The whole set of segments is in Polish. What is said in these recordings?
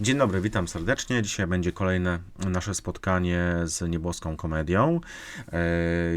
Dzień dobry, witam serdecznie. Dzisiaj będzie kolejne nasze spotkanie z nieboską komedią. E,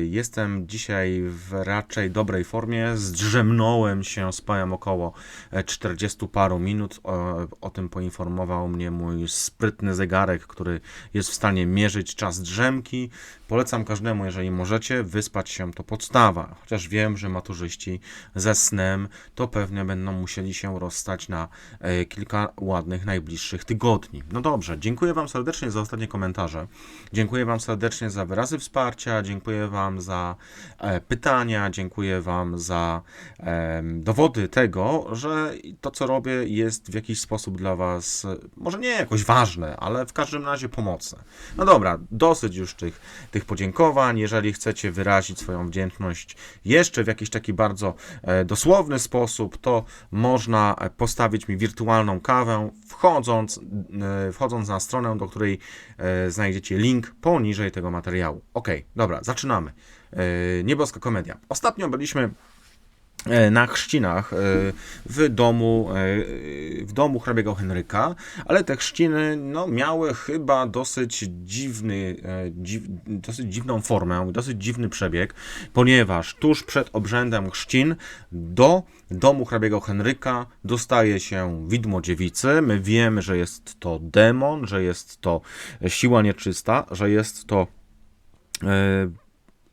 Jestem dzisiaj w raczej dobrej formie. Zdrzemnąłem się, spałem około e, 40 paru minut. O, o tym poinformował mnie mój sprytny zegarek, który jest w stanie mierzyć czas drzemki. Polecam każdemu, jeżeli możecie, wyspać się to podstawa. Chociaż wiem, że maturzyści ze snem to pewnie będą musieli się rozstać na e, kilka ładnych, najbliższych tygodni. No dobrze, dziękuję Wam serdecznie za ostatnie komentarze. Dziękuję Wam serdecznie za wyrazy wsparcia, dziękuję Wam za e, pytania, dziękuję Wam za em, dowody tego, że to, co robię, jest w jakiś sposób dla Was, e, może nie jakoś ważne, ale w każdym razie pomocne. No dobra, dosyć już tych, tych podziękowań. Jeżeli chcecie wyrazić swoją wdzięczność jeszcze w jakiś taki bardzo e, dosłowny sposób, to można e, postawić mi wirtualną kawę, wchodząc, e, wchodząc na stronę, do której e, znajdziecie link poniżej tego materiału. Ok, dobra, zaczynamy. E, Nieboska komedia. Ostatnio byliśmy na chrzcinach e, w domu, e, w domu hrabiego Henryka, ale te chrzciny no, miały chyba dosyć dziwny, e, dziw, dosyć dziwną formę, dosyć dziwny przebieg, ponieważ tuż przed obrzędem chrzcin do domu hrabiego Henryka dostaje się widmo dziewicy. My wiemy, że jest to demon, że jest to siła nieczysta, że jest to e,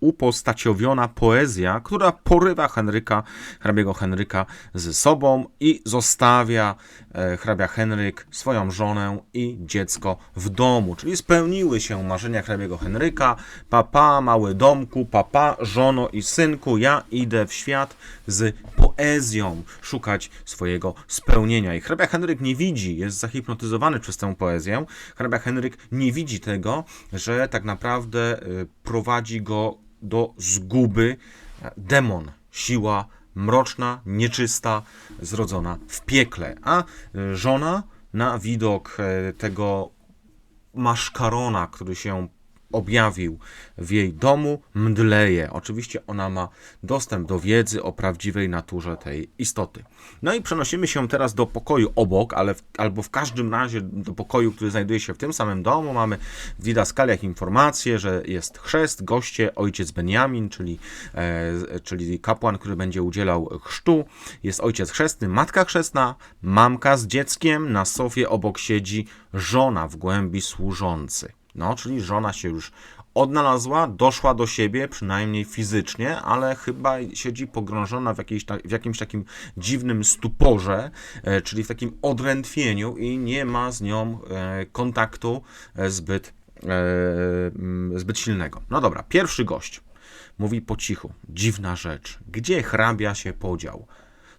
upostaciowiona poezja, która porywa Henryka, hrabiego Henryka ze sobą i zostawia e, hrabia Henryk swoją żonę i dziecko w domu. Czyli spełniły się marzenia hrabiego Henryka. Papa, mały domku, papa, żono i synku, ja idę w świat z poezją szukać swojego spełnienia. I hrabia Henryk nie widzi, jest zahipnotyzowany przez tę poezję. Hrabia Henryk nie widzi tego, że tak naprawdę e, prowadzi go do zguby demon, siła mroczna, nieczysta, zrodzona w piekle. A żona na widok e, tego maszkarona, który się objawił w jej domu, mdleje. Oczywiście ona ma dostęp do wiedzy o prawdziwej naturze tej istoty. No i przenosimy się teraz do pokoju obok, ale w, albo w każdym razie do pokoju, który znajduje się w tym samym domu. Mamy w didaskaliach informację, że jest chrzest, goście, ojciec Benjamin, czyli, e, czyli kapłan, który będzie udzielał chrztu. Jest ojciec chrzestny, matka chrzestna, mamka z dzieckiem, na sofie obok siedzi żona w głębi służący. No, czyli żona się już odnalazła, doszła do siebie, przynajmniej fizycznie, ale chyba siedzi pogrążona w, jakiejś, w jakimś takim dziwnym stuporze, e, czyli w takim odrętwieniu i nie ma z nią e, kontaktu e, zbyt, mm, zbyt silnego. No dobra, pierwszy gość mówi po cichu. Dziwna rzecz. Gdzie hrabia się podział?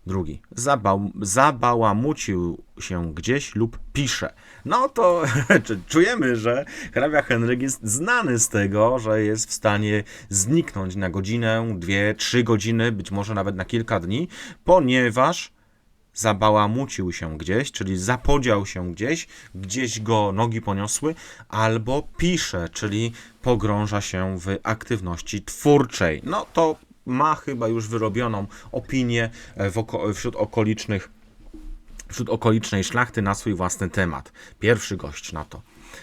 Drugi. Zabał, zabałamucił się gdzieś lub pisze. No to czujemy, że hrabia Henryk jest znany z tego, że jest w stanie zniknąć na godzinę, dwie, trzy godziny, być może nawet na kilka dni, ponieważ zabałamucił się gdzieś, czyli zapodział się gdzieś, gdzieś go nogi poniosły, albo pisze, czyli pogrąża się w aktywności twórczej. No to ma chyba już wyrobioną opinię e, oko- wśród okolicznych wśród okolicznej szlachty na swój własny temat. Pierwszy gość na to.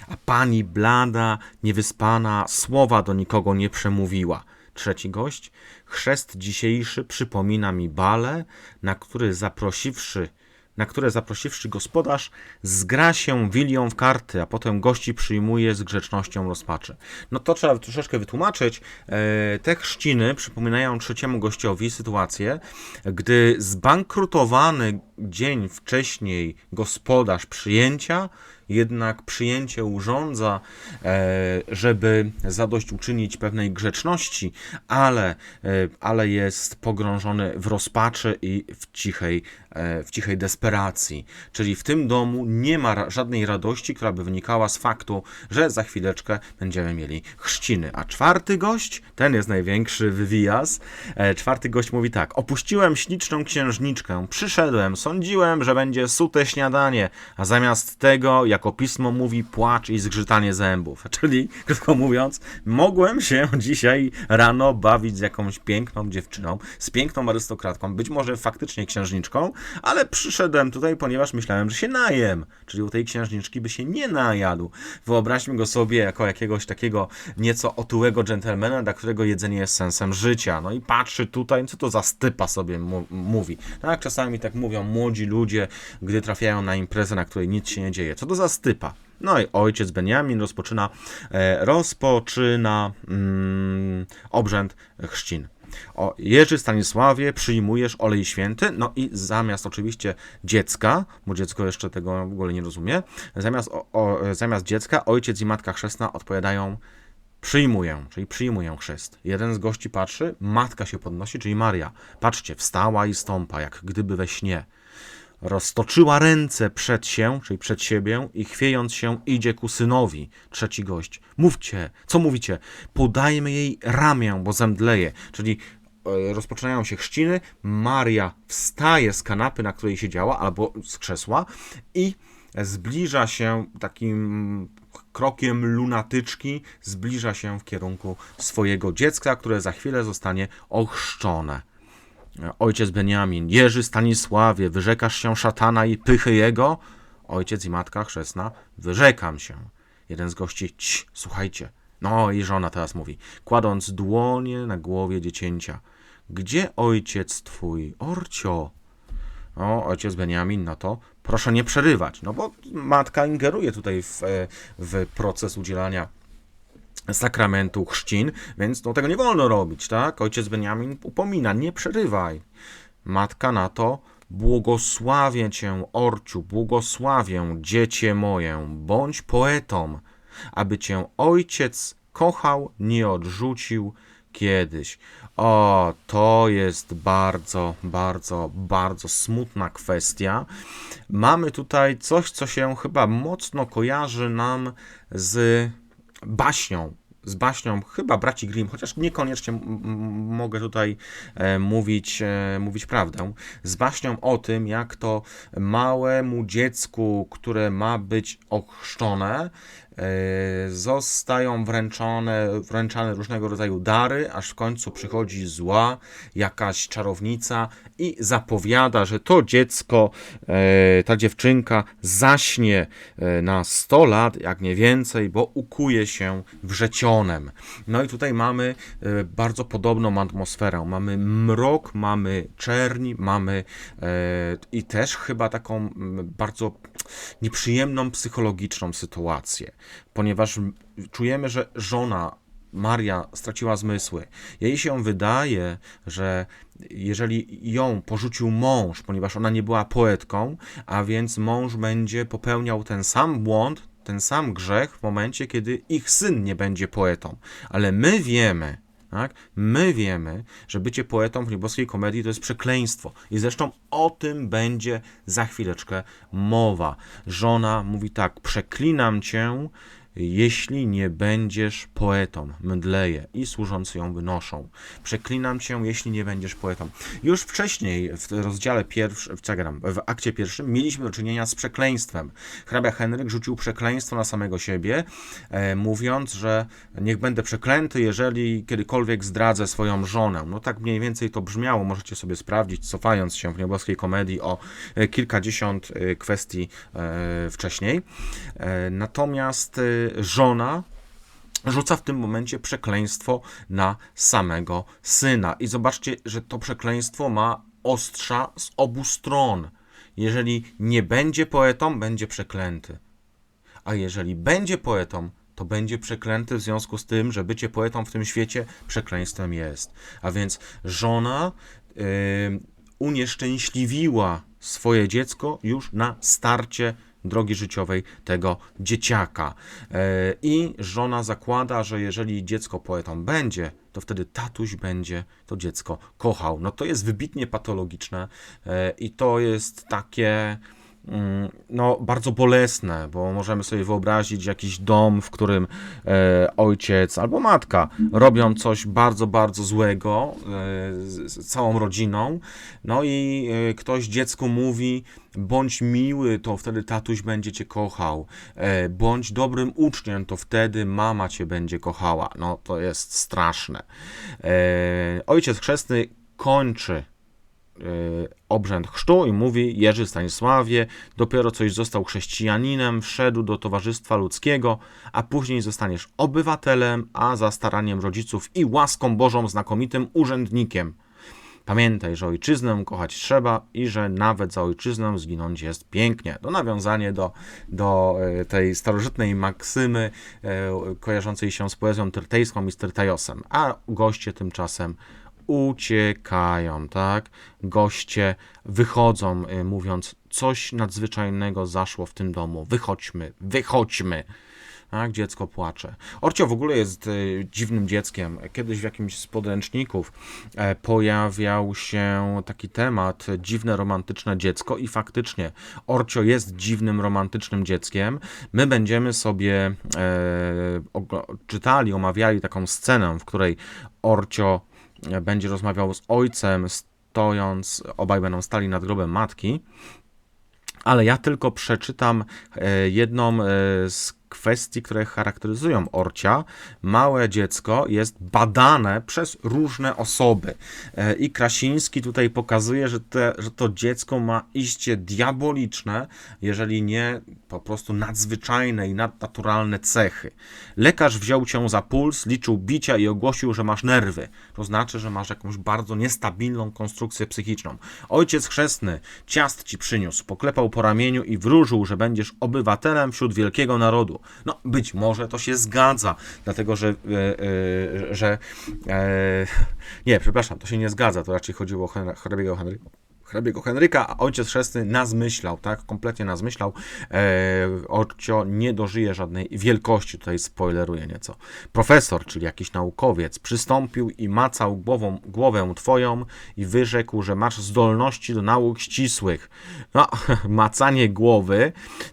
A pani blada, niewyspana, słowa do nikogo nie przemówiła. Trzeci gość. Chrzest dzisiejszy przypomina mi bale, na który zaprosiwszy na które zaprosiwszy gospodarz, zgra się wilią w karty, a potem gości przyjmuje z grzecznością rozpaczy. No to trzeba troszeczkę wytłumaczyć. E, Te chrzciny przypominają trzeciemu gościowi sytuację, gdy zbankrutowany dzień wcześniej gospodarz przyjęcia, jednak przyjęcie urządza, e, żeby zadośćuczynić pewnej grzeczności, ale, e, ale jest pogrążony w rozpaczy i w cichej, e, w cichej desperacji. Czyli w tym domu nie ma żadnej radości, która by wynikała z faktu, że za chwileczkę będziemy mieli chrzciny. A czwarty gość, ten jest największy wywijas. Czwarty gość mówi tak: Opuściłem śliczną księżniczkę, przyszedłem, sądziłem, że będzie sute śniadanie, a zamiast tego, jak jako pismo mówi, płacz i zgrzytanie zębów. Czyli, krótko mówiąc, mogłem się dzisiaj rano bawić z jakąś piękną dziewczyną, z piękną arystokratką, być może faktycznie księżniczką, ale przyszedłem tutaj, ponieważ myślałem, że się najem. Czyli u tej księżniczki by się nie najadł. Wyobraźmy go sobie jako jakiegoś takiego nieco otyłego dżentelmena, dla którego jedzenie jest sensem życia. No i patrzy tutaj, co to za stypa sobie mówi. Tak, czasami tak mówią młodzi ludzie, gdy trafiają na imprezę, na której nic się nie dzieje. Co to za stypa? No i ojciec Benjamin rozpoczyna, e, rozpoczyna mm, obrzęd chrzcin. O Jerzy Stanisławie przyjmujesz olej święty, no i zamiast oczywiście dziecka, bo dziecko jeszcze tego w ogóle nie rozumie, zamiast, o, o, zamiast dziecka ojciec i matka chrzestna odpowiadają przyjmuję, czyli przyjmuję chrzest. Jeden z gości patrzy, matka się podnosi, czyli Maria. Patrzcie, wstała i stąpa, jak gdyby we śnie. Roztoczyła ręce przed się, czyli przed siebie i chwiejąc się idzie ku synowi. Trzeci gość. Mówcie, co mówicie? Podajmy jej ramię, bo zemdleje. Czyli e, rozpoczynają się chrzciny, Maria wstaje z kanapy, na której siedziała, albo z krzesła i zbliża się takim krokiem lunatyczki, zbliża się w kierunku swojego dziecka, które za chwilę zostanie ochrzczone. Ojciec Beniamin, Jerzy Stanisławie, wyrzekasz się szatana i pychy jego? Ojciec i matka chrzestna, wyrzekam się. Jeden z gości, Cii, słuchajcie. No i żona teraz mówi, kładąc dłonie na głowie dziecięcia. Gdzie ojciec twój? Orcio. O, ojciec Beniamin na to, proszę nie przerywać, no bo matka ingeruje tutaj w, e, w proces udzielania sakramentu chrzcin, więc no, tego nie wolno robić, tak? Ojciec Beniamin upomina, nie przerywaj. Matka na to, błogosławię cię, Orciu, błogosławię, dziecię moje, bądź poetą, aby cię ojciec kochał, nie odrzucił kiedyś. O, to jest bardzo, bardzo, bardzo smutna kwestia. Mamy tutaj coś, co się chyba mocno kojarzy nam z baśnią, z baśnią chyba braci Grimm, chociaż niekoniecznie mogę tutaj e, mówić, e, mówić prawdę, z baśnią o tym, jak to małemu dziecku, które ma być ochrzczone, zostają wręczone, wręczane różnego rodzaju dary, aż w końcu przychodzi zła, jakaś czarownica i zapowiada, że to dziecko, e, ta dziewczynka zaśnie e, na 100 lat, jak nie więcej, bo ukuje się wrzecionem. No i tutaj mamy bardzo podobną atmosferę. Mamy mrok, mamy czerni, mamy i też chyba taką bardzo nieprzyjemną psychologiczną sytuację ponieważ czujemy, że żona Maria straciła zmysły. Jej się wydaje, że jeżeli ją porzucił mąż, ponieważ ona nie była poetką, a więc mąż będzie popełniał ten sam błąd, ten sam grzech w momencie, kiedy ich syn nie będzie poetą. Ale my wiemy, tak? My wiemy, że bycie poetą w nieboskiej komedii to jest przekleństwo. I zresztą o tym będzie za chwileczkę mowa. Żona mówi tak: Przeklinam cię jeśli nie będziesz poetą, mdleje i służący ją wynoszą. Przeklinam cię, jeśli nie będziesz poetą. Już wcześniej, w rozdziale pierwszym, w akcie pierwszym, mieliśmy do czynienia z przekleństwem. Hrabia Henryk rzucił przekleństwo na samego siebie, e, mówiąc, że niech będę przeklęty, jeżeli kiedykolwiek zdradzę swoją żonę. No tak mniej więcej to brzmiało, możecie sobie sprawdzić, cofając się w nieboskiej komedii o e, kilkadziesiąt e, kwestii e, wcześniej. E, natomiast e, żona rzuca w tym momencie przekleństwo na samego syna. I zobaczcie, że to przekleństwo ma ostrza z obu stron. Jeżeli nie będzie poetą, będzie przeklęty. A jeżeli będzie poetą, to będzie przeklęty w związku z tym, że bycie poetą w tym świecie przekleństwem jest. A więc żona yy, unieszczęśliwiła swoje dziecko już na starcie drogi życiowej tego dzieciaka. E, I żona zakłada, że jeżeli dziecko poetą będzie, to wtedy tatuś będzie to dziecko kochał. No to jest wybitnie patologiczne e, i to jest takie no, bardzo bolesne, bo możemy sobie wyobrazić jakiś dom, w którym e, ojciec albo matka robią coś bardzo, bardzo złego e, z, z całą rodziną, no i e, ktoś dziecku mówi, bądź miły, to wtedy tatuś będzie cię kochał, e, bądź dobrym uczniem, to wtedy mama cię będzie kochała. No, to jest straszne. E, ojciec chrzestny kończy obrzęd chrztu i mówi Jerzy Stanisławie, dopiero coś został chrześcijaninem, wszedł do towarzystwa ludzkiego, a później zostaniesz obywatelem, a za staraniem rodziców i łaską Bożą znakomitym urzędnikiem. Pamiętaj, że ojczyznę kochać trzeba i że nawet za ojczyznę zginąć jest pięknie. To nawiązanie do, do e, tej starożytnej maksymy e, kojarzącej się z poezją tyrtejską i z Tyrtajosem, a goście tymczasem uciekają, tak? Goście wychodzą, y, mówiąc, coś nadzwyczajnego zaszło w tym domu, wychodźmy, wychodźmy. Tak, dziecko płacze. Orcio w ogóle jest y, dziwnym dzieckiem. Kiedyś w jakimś z podręczników e, pojawiał się taki temat dziwne romantyczne dziecko i faktycznie Orcio jest dziwnym romantycznym dzieckiem. My będziemy sobie e, czytali, omawiali taką scenę, w której Orcio będzie rozmawiał z ojcem, stojąc, obaj będą stali nad grobem matki. Ale ja tylko przeczytam e, jedną e, z kwestii, które charakteryzują orcia. Małe dziecko jest badane przez różne osoby. E, I Krasiński tutaj pokazuje, że, te, że to dziecko ma iście diaboliczne, jeżeli nie po prostu nadzwyczajne i nadnaturalne cechy. Lekarz wziął cię za puls, liczył bicia i ogłosił, że masz nerwy. To znaczy, że masz jakąś bardzo niestabilną konstrukcję psychiczną. Ojciec chrzestny ciast ci przyniósł, poklepał po ramieniu i wróżył, że będziesz obywatelem wśród wielkiego narodu. No, być może to się zgadza, dlatego że, e, e, że e, nie, przepraszam, to się nie zgadza, to raczej chodziło o hrabiego Henryka. Hrabiego Henryka, a ojciec chrzestny nas myślał, tak? Kompletnie nas myślał. E, nie dożyje żadnej wielkości, tutaj spoileruję nieco. Profesor, czyli jakiś naukowiec, przystąpił i macał głową, głowę twoją i wyrzekł, że masz zdolności do nauk ścisłych. No, macanie głowy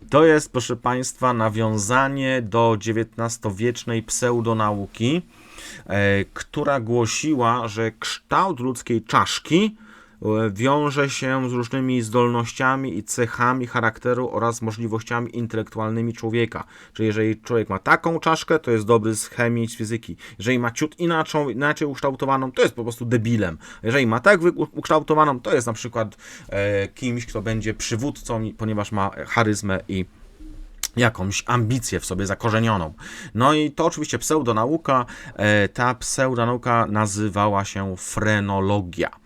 to jest, proszę Państwa, nawiązanie do XIX-wiecznej pseudonauki, e, która głosiła, że kształt ludzkiej czaszki wiąże się z różnymi zdolnościami i cechami charakteru oraz możliwościami intelektualnymi człowieka. Czyli jeżeli człowiek ma taką czaszkę, to jest dobry z chemii, z fizyki. Jeżeli ma ciut inaczej, inaczej ukształtowaną, to jest po prostu debilem. Jeżeli ma tak ukształtowaną, to jest na przykład e, kimś, kto będzie przywódcą, ponieważ ma charyzmę i jakąś ambicję w sobie zakorzenioną. No i to oczywiście pseudonauka. E, ta pseudonauka nazywała się frenologia.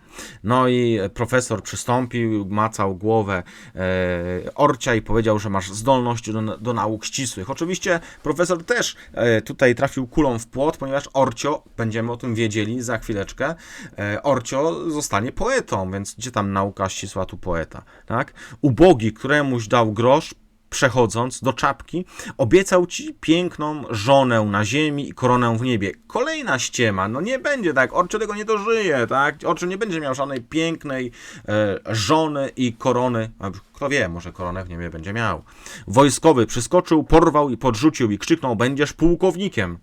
No i profesor przystąpił, macał głowę e, Orcia i powiedział, że masz zdolność do, do nauk ścisłych. Oczywiście profesor też e, tutaj trafił kulą w płot, ponieważ Orcio, będziemy o tym wiedzieli za chwileczkę, e, Orcio zostanie poetą, więc gdzie tam nauka ścisła, tu poeta, tak? Ubogi, któremuś dał grosz, przechodząc do czapki, obiecał ci piękną żonę na ziemi i koronę w niebie. Kolejna ściema, no nie będzie tak, Orczy tego nie dożyje, tak? Orczy nie będzie miał żadnej pięknej e, żony i korony, kto wie, może koronę w niebie będzie miał. Wojskowy przyskoczył, porwał i podrzucił i krzyknął, będziesz pułkownikiem.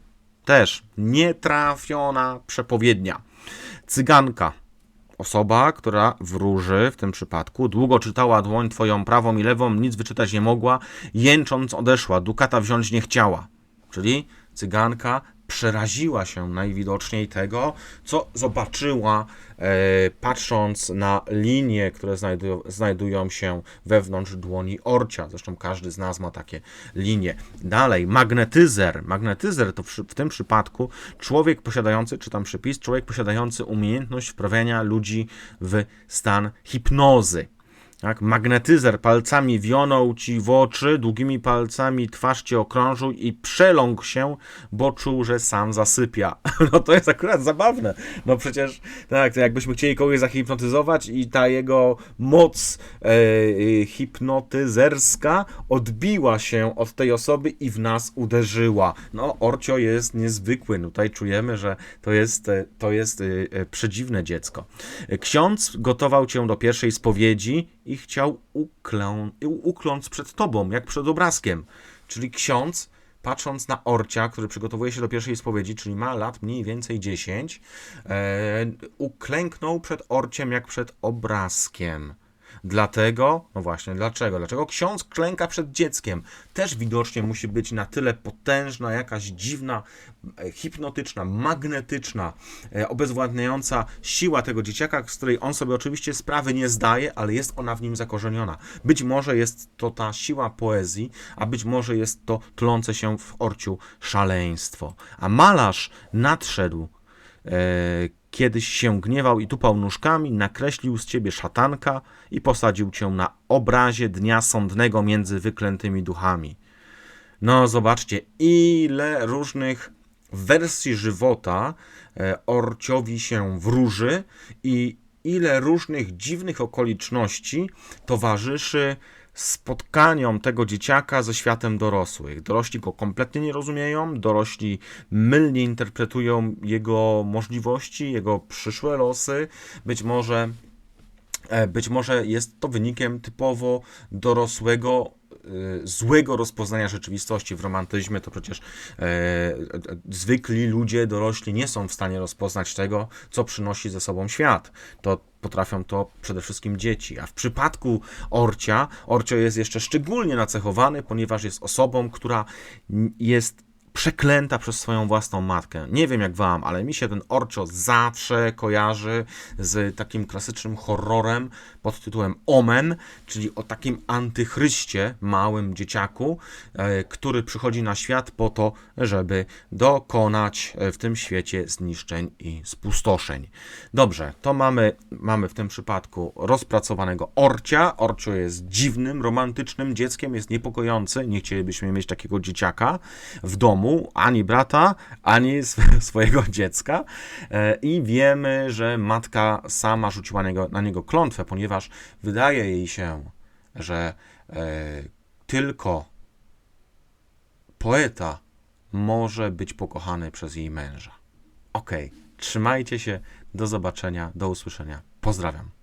Też nietrafiona przepowiednia. Cyganka Osoba, która wróży w tym przypadku, długo czytała dłoń twoją prawą i lewą, nic wyczytać nie mogła, jęcząc odeszła, dukata wziąć nie chciała. Czyli cyganka przeraziła się najwidoczniej tego, co zobaczyła, e, patrząc na linie, które znajdują, znajdują się wewnątrz dłoni orcia. Zresztą każdy z nas ma takie linie. Dalej, magnetyzer. Magnetyzer to w, w tym przypadku człowiek posiadający, czytam przypis, człowiek posiadający umiejętność wprawiania ludzi w stan hipnozy. Tak? Magnetyzer palcami wionął ci w oczy, długimi palcami twarz cię okrążył i przeląkł się, bo czuł, że sam zasypia. No to jest akurat zabawne. No przecież, tak, jakbyśmy chcieli kogoś zahipnotyzować i ta jego moc e, hipnotyzerska odbiła się od tej osoby i w nas uderzyła. No, Orcio jest niezwykły. Tutaj czujemy, że to jest, e, to jest e, e, przedziwne dziecko. Ksiądz gotował cię do pierwszej spowiedzi i chciał uklę, ukląc przed tobą, jak przed obrazkiem. Czyli ksiądz, patrząc na orcia, który przygotowuje się do pierwszej spowiedzi, czyli ma lat mniej więcej 10, e, uklęknął przed orciem jak przed obrazkiem. Dlatego, no właśnie, dlaczego? Dlaczego ksiądz klęka przed dzieckiem? Też widocznie musi być na tyle potężna, jakaś dziwna, e, hipnotyczna, magnetyczna, e, obezwładniająca siła tego dzieciaka, z której on sobie oczywiście sprawy nie zdaje, ale jest ona w nim zakorzeniona. Być może jest to ta siła poezji, a być może jest to tlące się w orciu szaleństwo. A malarz nadszedł e, kiedyś się gniewał i tupał nóżkami, nakreślił z ciebie szatanka i posadził cię na obrazie dnia sądnego między wyklętymi duchami. No, zobaczcie, ile różnych wersji żywota e, orciowi się wróży i ile różnych dziwnych okoliczności towarzyszy spotkaniom tego dzieciaka ze światem dorosłych. Dorośli go kompletnie nie rozumieją, dorośli mylnie interpretują jego możliwości, jego przyszłe losy. Być może, e, być może jest to wynikiem typowo dorosłego złego rozpoznania rzeczywistości. W romantyzmie to przecież e, e, zwykli ludzie, dorośli nie są w stanie rozpoznać tego, co przynosi ze sobą świat. To potrafią to przede wszystkim dzieci. A w przypadku Orcia, Orcio jest jeszcze szczególnie nacechowany, ponieważ jest osobą, która jest przeklęta przez swoją własną matkę. Nie wiem jak wam, ale mi się ten Orcio zawsze kojarzy z takim klasycznym horrorem pod tytułem Omen, czyli o takim antychryście, małym dzieciaku, e, który przychodzi na świat po to, żeby dokonać e, w tym świecie zniszczeń i spustoszeń. Dobrze, to mamy, mamy w tym przypadku rozpracowanego Orcia. Orcio jest dziwnym, romantycznym dzieckiem, jest niepokojący. Nie chcielibyśmy mieć takiego dzieciaka w domu, ani brata, ani sw- swojego dziecka. E, I wiemy, że matka sama rzuciła na niego, na niego klątwę, ponieważ wydaje jej się, że e, tylko poeta może być pokochany przez jej męża. Okej, trzymajcie się, do zobaczenia, do usłyszenia. Pozdrawiam.